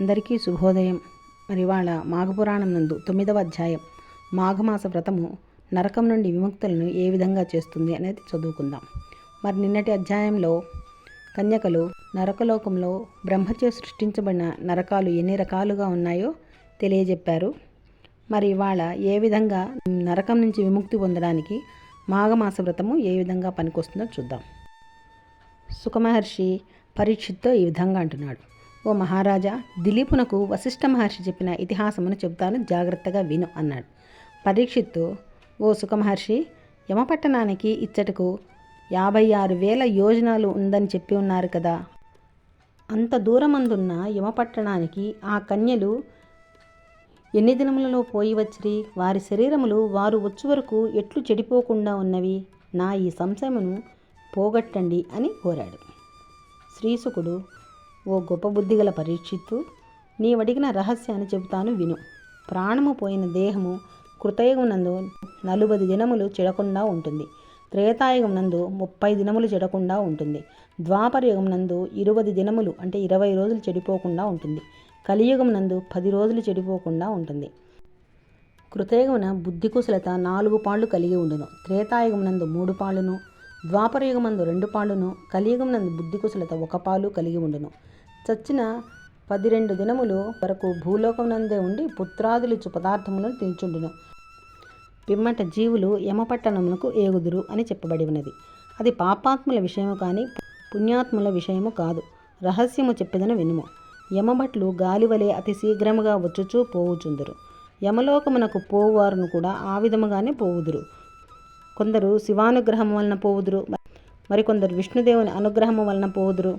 అందరికీ శుభోదయం. మరి వాళ్ళ మాఘపురాణం నందు తొమ్మిదవ అధ్యాయం. మాఘమాస వ్రతము నరకం నుండి విముక్తులను ఏ విధంగా చేస్తుంది అనేది చదువుకుందాం. మరి నిన్నటి అధ్యాయంలో కన్యకలు నరకలోకంలో బ్రహ్మచే సృష్టించబడిన నరకాలు ఎన్ని రకాలుగా ఉన్నాయో తెలియజెప్పారు. మరి ఇవాళ ఏ విధంగా నరకం నుంచి విముక్తి పొందడానికి మాఘమాస వ్రతము ఏ విధంగా పనికొస్తుందో చూద్దాం. సుఖమహర్షి పరీక్షిత్తో ఈ విధంగా అంటున్నాడు. ఓ మహారాజా దిలీపునకు వశిష్ఠ మహర్షి చెప్పిన ఇతిహాసమును చెబుతాను జాగ్రత్తగా విను అన్నాడు. పరీక్షిత్తు ఓ సుఖమహర్షి యమపట్టణానికి ఇచ్చటకు యాభై ఆరు వేల యోజనాలు ఉందని చెప్పి ఉన్నారు కదా. అంత దూరమందున్న యమపట్టణానికి ఆ కన్యలు ఎన్ని దినములలో పోయి వచ్చిరి? వారి శరీరములు వారు వచ్చు వరకు ఎట్లు చెడిపోకుండా ఉన్నవి? నా ఈ సంశయమును పోగొట్టండి అని కోరాడు. శ్రీసుకుడు ఓ గొప్ప బుద్ధిగల పరీక్షిత్తు నీవడిగిన రహస్యాన్ని చెబుతాను విను. ప్రాణము పోయిన దేహము కృతయుగమునందు నలుబది దినములు చెడకుండా ఉంటుంది. త్రేతాయుగమునందు ముప్పై దినములు చెడకుండా ఉంటుంది. ద్వాపరయుగమునందు ఇరవై దినములు అంటే ఇరవై రోజులు చెడిపోకుండా ఉంటుంది. కలియుగమునందు పది రోజులు చెడిపోకుండా ఉంటుంది. కృతయుగమున బుద్ధి కుశలత నాలుగు పాళ్ళు కలిగి ఉండును. త్రేతాయుగమునందు మూడు పాళ్ళును ద్వాపరయుగమందు రెండు పాళ్ళును కలియుగమునందు బుద్ధి కుశలత ఒక పాలు కలిగి ఉండును. చచ్చిన పది రెండు దినములు వరకు భూలోకమునందే ఉండి పుత్రాదులిచ్చు పదార్థములను తించుండును పిమ్మట జీవులు యమపట్టణమునకు ఏగుదురు అని చెప్పబడి ఉన్నది అది పాపాత్ముల విషయము కానీ పుణ్యాత్ముల విషయము కాదు. రహస్యము చెప్పేదను వినుము. యమభట్లు గాలివలే అతి శీఘ్రముగా వచ్చుచూ పోవుచుందురు. యమలోకమునకు పోవువారును కూడా ఆ విధముగానే పోవుదురు. కొందరు శివానుగ్రహం వలన పోవుదురు మరికొందరు విష్ణుదేవుని అనుగ్రహం వలన పోవుదురు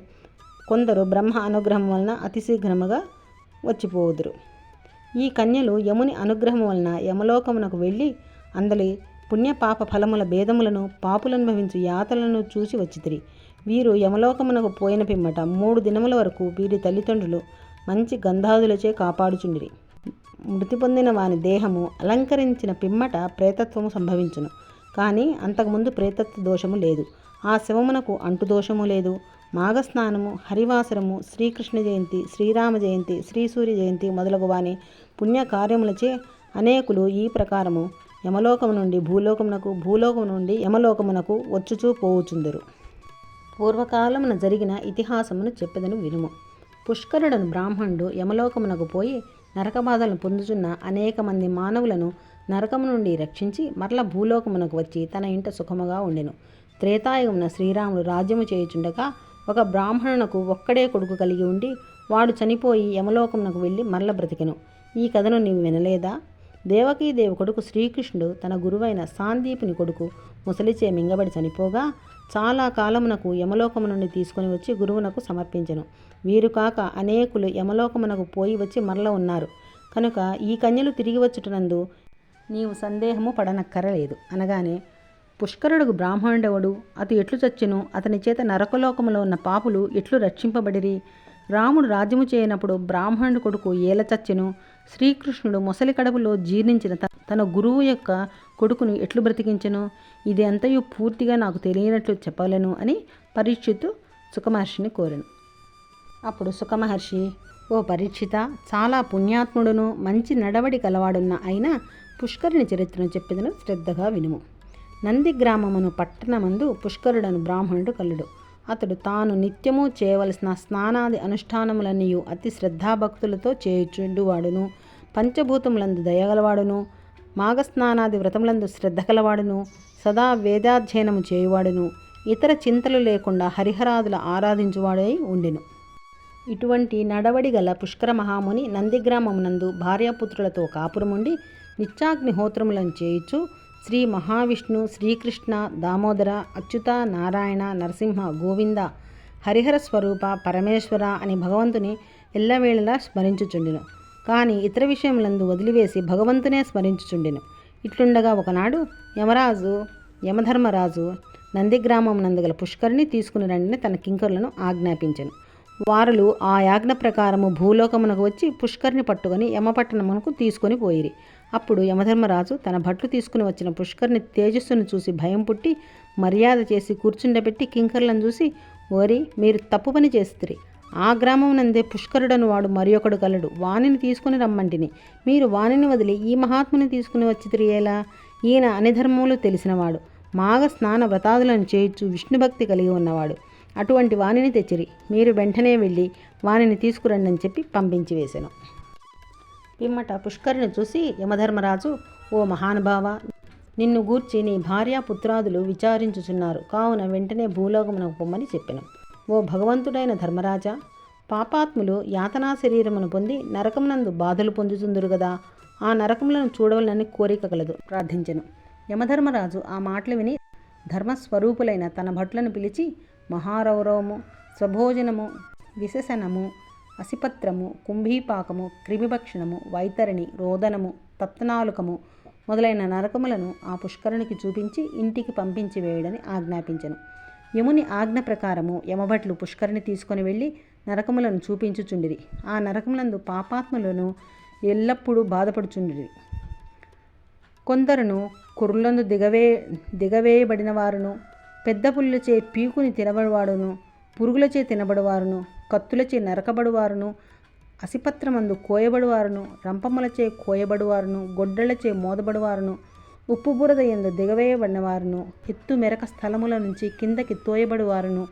కొందరు బ్రహ్మ అనుగ్రహం వలన అతిశీఘ్రముగా వచ్చిపోవుదురు. ఈ కన్యలు యముని అనుగ్రహం వలన యమలోకమునకు వెళ్ళి అందలి పుణ్యపాప ఫలముల భేదములను పాపులనుభవించు యాతలను చూసి వచ్చితిరి. వీరు యమలోకమునకు పోయిన పిమ్మట మూడు దినముల వరకు వీరి తల్లిదండ్రులు మంచి గంధాదులచే కాపాడుచుండిరి. మృతి పొందిన వాని దేహము అలంకరించిన పిమ్మట ప్రేతత్వము సంభవించును. కానీ అంతకుముందు ప్రేతత్వ దోషము లేదు. ఆ శివమునకు అంటు దోషము లేదు. మాఘస్నానము హరివాసరము శ్రీకృష్ణ జయంతి శ్రీరామ జయంతి శ్రీసూర్య జయంతి మొదలగు వాని పుణ్యకార్యములచే అనేకులు ఈ ప్రకారము యమలోకము నుండి భూలోకమునకు భూలోకము నుండి యమలోకమునకు వచ్చుచూ పోవుచుందరు. పూర్వకాలమున జరిగిన ఇతిహాసమును చెప్పదను వినుము. పుష్కరుడను బ్రాహ్మణుడు యమలోకమునకు పోయి నరకబాధలను పొందుచున్న అనేక మంది మానవులను నరకము నుండి రక్షించి మరల భూలోకమునకు వచ్చి తన ఇంట సుఖముగా ఉండెను. త్రేతాయుగమున శ్రీరాముడు రాజ్యము చేయుచుండగా ఒక బ్రాహ్మణునకు ఒక్కడే కొడుకు కలిగి ఉండి వాడు చనిపోయి యమలోకమునకు వెళ్ళి మరల బ్రతికెను. ఈ కథను నీవు వినలేదా? దేవకీదేవి కొడుకు శ్రీకృష్ణుడు తన గురువైన సాందీపుని కొడుకు ముసలిచే మింగబడి చనిపోగా చాలా కాలమునకు యమలోకము నుండి తీసుకొని వచ్చి గురువునకు సమర్పించెను. వీరు కాక అనేకులు యమలోకమునకు పోయి వచ్చి మరల ఉన్నారు. కనుక ఈ కన్యలు తిరిగి వచ్చుటనందు నీవు సందేహము పడనక్కరలేదు. అనగానే పుష్కరుడు బ్రాహ్మణుడెవడు? అతడు ఎట్లు చచ్చెను? అతని చేత నరకలోకములో ఉన్న పాపులు ఎట్లు రక్షింపబడిరి? రాముడు రాజ్యము చేయనప్పుడు బ్రాహ్మణుడు కొడుకు ఏల చచ్చెను? శ్రీకృష్ణుడు మొసలి కడుపులో జీర్ణించిన తన గురువు యొక్క కొడుకును ఎట్లు బ్రతికించెను? ఇది అంతయు పూర్తిగా నాకు తెలియనట్లు చెప్పలేను అని పరీక్షిత్తు సుఖమహర్షిని కోరాను. అప్పుడు సుఖమహర్షి ఓ పరీక్షిత చాలా పుణ్యాత్ముడును మంచి నడవడి కలవాడున్న అయిన పుష్కరుని చరిత్రను చెప్పేదను శ్రద్ధగా వినుము. నంది గ్రామమును పట్టణమందు పుష్కరుడను బ్రాహ్మణుడు కలుడు. అతడు తాను నిత్యము చేయవలసిన స్నానాది అనుష్ఠానములన్నీ అతి శ్రద్ధాభక్తులతో చేయుచుండువాడును. పంచభూతములందు దయగలవాడును. మాఘస్నానాది వ్రతములందు శ్రద్ధ కలవాడును. సదా వేదాధ్యయనము చేయువాడును. ఇతర చింతలు లేకుండా హరిహరాదుల ఆరాధించువాడై ఉండెను. ఇటువంటి నడవడి గల పుష్కర మహాముని నందిగ్రామమునందు భార్యాపుత్రులతో కాపురముండి నిత్యాగ్నిహోత్రములను చేయుచు శ్రీ మహావిష్ణు శ్రీకృష్ణ దామోదర అచ్యుత నారాయణ నరసింహ గోవింద హరిహర స్వరూప పరమేశ్వర అని భగవంతుని ఎల్లవేళలా స్మరించుచుండెను. కానీ ఇతర విషయములందు వదిలివేసి భగవంతునే స్మరించుచుండెను. ఇట్లుండగా ఒకనాడు యమరాజు యమధర్మరాజు నందిగ్రామం నందుగల పుష్కరిని తీసుకుని రండిని తన కింకరులను ఆజ్ఞాపించను. వారులు ఆ యాజ్ఞ ప్రకారము భూలోకమునకు వచ్చి పుష్కరిని పట్టుకొని యమపట్టణమునకు తీసుకొని పోయిరి. అప్పుడు యమధర్మరాజు తన భట్లు తీసుకుని వచ్చిన పుష్కరిని తేజస్సును చూసి భయం పుట్టి మర్యాద చేసి కూర్చుండబెట్టి కింకర్లను చూసి ఓరి మీరు తప్పు పని చేస్తురి. ఆ గ్రామం నందే పుష్కరుడను వాడు మరి ఒకడు కలడు. వాణిని తీసుకుని రమ్మంటిని. మీరు వాణిని వదిలి ఈ మహాత్ముని తీసుకుని వచ్చి తిరిగేలా ఈయన అనిధర్మములు తెలిసినవాడు మాగ స్నాన వ్రతాదులను చేయొచ్చు విష్ణుభక్తి కలిగి ఉన్నవాడు. అటువంటి వానిని తెచ్చిరి. మీరు వెంటనే వెళ్ళి వానిని తీసుకురండి అని చెప్పి పంపించి వేశాను పిమ్మట పుష్కరిని చూసి యమధర్మరాజు ఓ మహానుభావ నిన్ను గూర్చి నీ భార్య పుత్రాదులు విచారించుచున్నారు. కావున వెంటనే భూలోకమునకు పొమ్మని చెప్పిన. ఓ భగవంతుడైన ధర్మరాజా పాపాత్ములు యాతనా శరీరమును పొంది నరకమునందు బాధలు పొందుతుందురు కదా ఆ నరకములను చూడవలనని కోరిక కలదు ప్రార్థించెను. యమధర్మరాజు ఆ మాటలు విని ధర్మస్వరూపులైన తన భట్లను పిలిచి మహారౌరవము స్వభోజనము విశసనము అసిపత్రము కుంభీపాకము క్రిమిభక్షణము వైతరిణి రోదనము తప్తనాలుకము మొదలైన నరకములను ఆ పుష్కరునికి చూపించి ఇంటికి పంపించి వేయడని ఆజ్ఞాపించను. యముని ఆజ్ఞ ప్రకారము యమభట్లు పుష్కరిని తీసుకొని వెళ్ళి నరకములను చూపించుచుండిరి. ఆ నరకములందు పాపాత్ములను ఎల్లప్పుడూ బాధపడుచుండిరి. కొందరును కుర్రులందు దిగవే దిగవేయబడిన వారును పెద్ద పుల్లులచే పీకుని తినబడివాడును పురుగులచే తినబడువారును కత్తులచే నరకబడువారును అసిపత్రమందు కోయబడువారును రంపములచే కోయబడువారును గొడ్డలచే మోదబడువారును ఉప్పు బురద ఎందు దిగవేయబడిన వారును ఎత్తు మెరక స్థలముల నుంచి కిందకి తోయబడువారును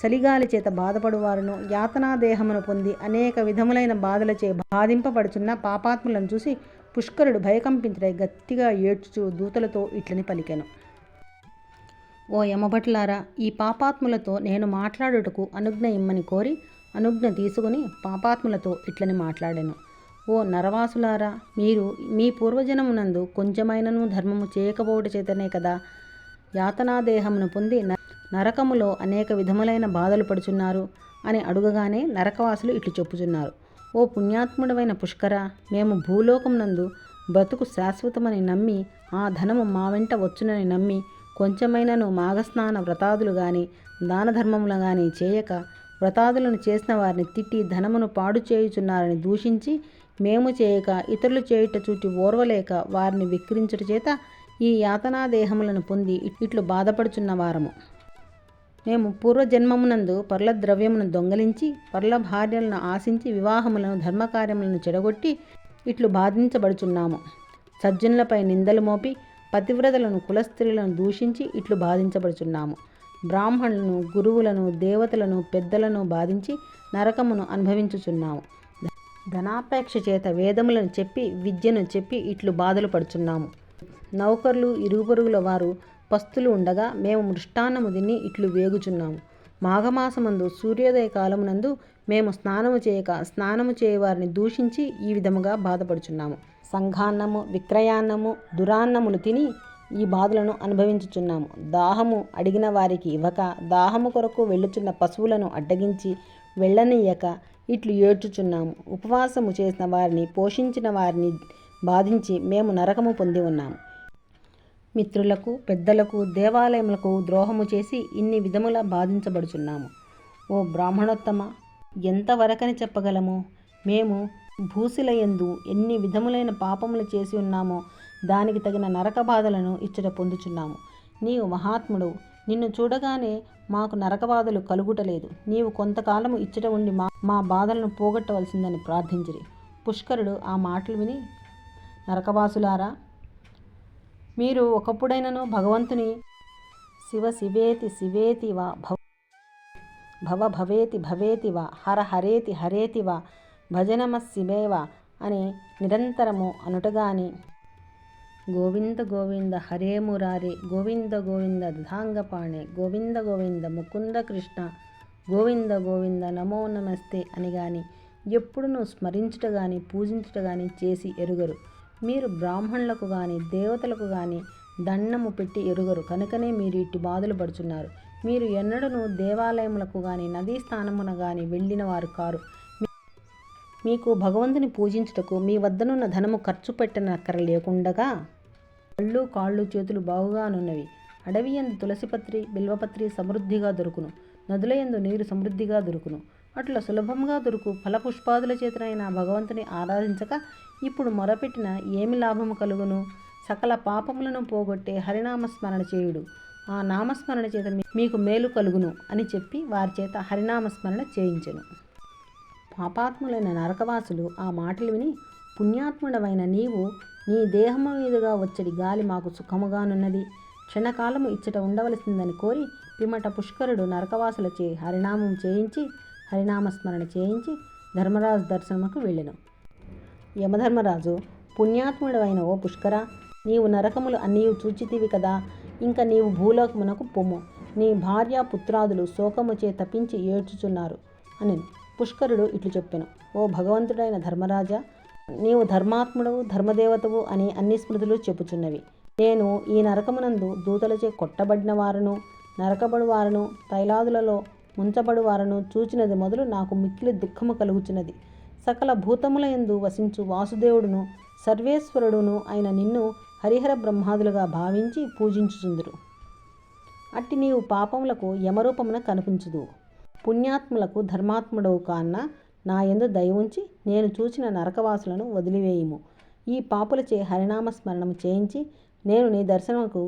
చలిగాలి చేత బాధపడువారును యాతనా దేహమును పొంది అనేక విధములైన బాధలచే బాధింపబడుచున్న పాపాత్ములను చూసి పుష్కరుడు భయకంపించడై గట్టిగా ఏడ్చుచు దూతలతో ఇట్లని పలికెను. ఓ యమభట్లారా ఈ పాపాత్ములతో నేను మాట్లాడుటకు అనుజ్ఞ ఇమ్మని కోరి అనుజ్ఞ తీసుకుని పాపాత్ములతో ఇట్లని మాట్లాడాను. ఓ నరవాసులారా మీరు మీ పూర్వజనమునందు కొంచెమైనను ధర్మము చేయకపోవట చేతనే కదా? యాతనాదేహమును పొంది న- నరకములో అనేక విధములైన బాధలు పడుచున్నారు అని అడుగగానే నరకవాసులు ఇట్లు చెప్పుచున్నారు. ఓ పుణ్యాత్ముడమైన పుష్కర మేము భూలోకమునందు బ్రతుకు శాశ్వతమని నమ్మి ఆ ధనము మా వెంట వచ్చునని నమ్మి కొంచెమైనను మాఘస్నాన వ్రతాదులు గాని దానధర్మములు కానీ గాని చేయక వ్రతాదులను చేసిన వారిని తిట్టి ధనమును పాడు చేయుచున్నారని దూషించి మేము చేయక ఇతరులు చేయుట చూటి ఓర్వలేక వారిని విక్రించుట చేత ఈ యాతనాదేహములను పొంది ఇట్లు బాధపడుచున్న వారము. మేము పూర్వజన్మమునందు పర్ల ద్రవ్యమును దొంగలించి పర్ల భార్యలను ఆశించి వివాహములను ధర్మకార్యములను చెడగొట్టి ఇట్లు బాధించబడుచున్నాము. సజ్జనులపై నిందలు మోపి పతివ్రతలను కులస్త్రీలను దూషించి ఇట్లు బాధించబడుచున్నాము. బ్రాహ్మణులను గురువులను దేవతలను పెద్దలను బాధించి నరకమును అనుభవించుచున్నాము. ధనాపేక్ష చేత వేదములను చెప్పి విద్యను చెప్పి ఇట్లు బాధలు పడుచున్నాము. నౌకర్లు ఇరుగుపొరుగుల వారు పస్తులు ఉండగా మేము మృష్టాన్నము తిని ఇట్లు వేగుచున్నాము. మాఘమాసమందు సూర్యోదయ కాలమునందు మేము స్నానము చేయక స్నానము చేయవారిని దూషించి ఈ విధముగా బాధపడుచున్నాము. సంఘాన్నము విక్రయాన్నము దురాన్నములు తిని ఈ బాధలను అనుభవించుచున్నాము. దాహము అడిగిన వారికి ఇవ్వక దాహము కొరకు వెళ్ళుచున్న పశువులను అడ్డగించి వెళ్ళనీయక ఇట్లు ఏడ్చుచున్నాము. ఉపవాసము చేసిన వారిని పోషించిన వారిని బాధించి మేము నరకము పొంది ఉన్నాము. మిత్రులకు పెద్దలకు దేవాలయములకు ద్రోహము చేసి ఇన్ని విధముల బాధించబడుచున్నాము. ఓ బ్రాహ్మణోత్తమ ఎంతవరకని చెప్పగలము? మేము భూసిలయందు ఎన్ని విధములైన పాపములు చేసి ఉన్నామో దానికి తగిన నరక బాధలను ఇచ్చట పొందుచున్నాము. నీవు మహాత్ముడు నిన్ను చూడగానే మాకు నరక బాధలు కలుగుటలేదు. నీవు కొంతకాలము ఇచ్చట ఉండి మా మా బాధలను పోగొట్టవలసిందని ప్రార్థించిరి. పుష్కరుడు ఆ మాటలు విని నరకవాసులారా మీరు ఒకప్పుడైనను భగవంతుని శివ శివేతి శివేతి వా భవ భవ భవేతి భవేతి వా హర హరేతి హరేతి వా భజనమ శివేవ అని నిరంతరము అనుటగాని. గోవింద గోవింద హరే మురారి గోవింద గోవింద దధాంగపాణే గోవింద గోవింద ముకుంద కృష్ణ గోవింద గోవింద నమో నమస్తే అని గాని ఎప్పుడును స్మరించుట గాని పూజించుట గాని చేసి ఎరుగరు. మీరు బ్రాహ్మణులకు గాని దేవతలకు గాని దండము పెట్టి ఎరుగరు. కనుకనే మీరు ఇట్టి బాధలు పడుచున్నారు. మీరు ఎన్నడూ దేవాలయములకు గాని నదీ స్థానమున గాని వెళ్ళిన వారు కారు. మీకు భగవంతుని పూజించుటకు మీ వద్దనున్న ధనము ఖర్చు పెట్టనక్కర లేకుండగా కళ్ళు కాళ్ళు చేతులు బాగుగానున్నవి. అడవి ఎందు తులసిపత్రి బిల్వపత్రి సమృద్ధిగా దొరుకును. నదుల యందు నీరు సమృద్ధిగా దొరుకును. అట్లా సులభంగా దొరుకు ఫలపుష్పాదుల చేతనైన భగవంతుని ఆరాధించక ఇప్పుడు మొరపెట్టిన ఏమి లాభము కలుగును? సకల పాపములను పోగొట్టే హరినామస్మరణ చేయుడు. ఆ నామస్మరణ చేత మీకు మేలు కలుగును అని చెప్పి వారి చేత హరినామస్మరణ చేయించెను. పాపాత్ములైన నరకవాసులు ఆ మాటలు విని పుణ్యాత్ముడవైన నీవు నీ దేహము మీదుగా వచ్చడి గాలి మాకు సుఖముగానున్నది. క్షణకాలము ఇచ్చట ఉండవలసిందని కోరి పిమ్మట పుష్కరుడు నరకవాసులచే హరినామం చేయించి హరినామస్మరణ చేయించి ధర్మరాజు దర్శనముకు వెళ్ళెను. యమధర్మరాజు పుణ్యాత్ముడవైన ఓ పుష్కర నీవు నరకములు అన్నీ చూచితివి కదా ఇంకా నీవు భూలోకమునకు పొమ్ము. నీ భార్య పుత్రాదులు శోకముచే తప్పించి ఏడ్చుచున్నారు అని పుష్కరుడు ఇట్లు చెప్పెను. ఓ భగవంతుడైన ధర్మరాజా నీవు ధర్మాత్ముడవు ధర్మదేవతవు అని అన్ని స్మృతులు చెప్పుచున్నవి. నేను ఈ నరకమునందు దూతలచే కొట్టబడిన వారును నరకబడు వారును తైలాదులలో ముంచబడు వారును చూచినది మొదలు నాకు మిక్కిలి దుఃఖము కలుగుచున్నది. సకల భూతముల యందు వసించు వాసుదేవుడును సర్వేశ్వరుడును అయిన నిన్ను హరిహర బ్రహ్మాదులుగా భావించి పూజించుచుందురు. అట్టి నీవు పాపములకు యమరూపమున కనిపించుదు పుణ్యాత్ములకు ధర్మాత్ముడవు కాన్న నా యందు దయవుంచి నేను చూచిన నరకవాసులను వదిలివేయుము. ఈ పాపులచే హరినామ స్మరణము చేయించి నేను నీ దర్శనముకు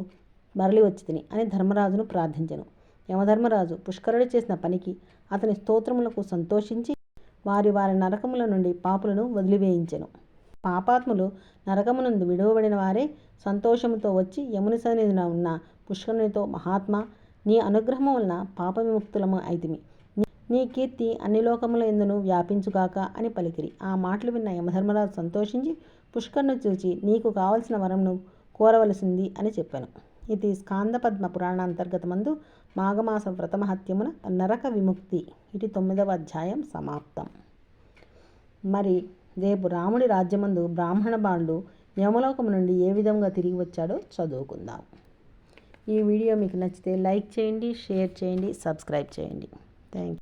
మరలి వచ్చి తిని అని ధర్మరాజును ప్రార్థించను. యమధర్మరాజు పుష్కరుడు చేసిన పనికి అతని స్తోత్రములకు సంతోషించి వారి వారి నరకముల నుండి పాపులను వదిలివేయించెను. పాపాత్ములు నరకమునందు విడువబడిన వారే సంతోషముతో వచ్చి యముని సన్నిధిన ఉన్న పుష్కరునితో మహాత్మా నీ అనుగ్రహము వలన పాప విముక్తులము అయితిమి. నీ- కీర్తి అన్ని లోకముల ఎందును వ్యాపించుగాక అని పలికిరి. ఆ మాటలు విన్న యమధర్మరాజు సంతోషించి పుష్కరుని చూచి నీకు కావలసిన వరమును కోరవలసింది అని చెప్పాను. ఇది స్కాందపద్మ పురాణాంతర్గతమందు మాఘమాస వ్రతమహత్యమున నరక విముక్తి. ఇది తొమ్మిదవ అధ్యాయం సమాప్తం. మరి రేపు రాముడి రాజ్యమందు బ్రాహ్మణ బాణుడు యమలోకము నుండి ఏ విధంగా తిరిగి వచ్చాడో చదువుకుందాం. ఈ వీడియో మీకు నచ్చితే లైక్ చేయండి షేర్ చేయండి సబ్స్క్రైబ్ చేయండి. Thank you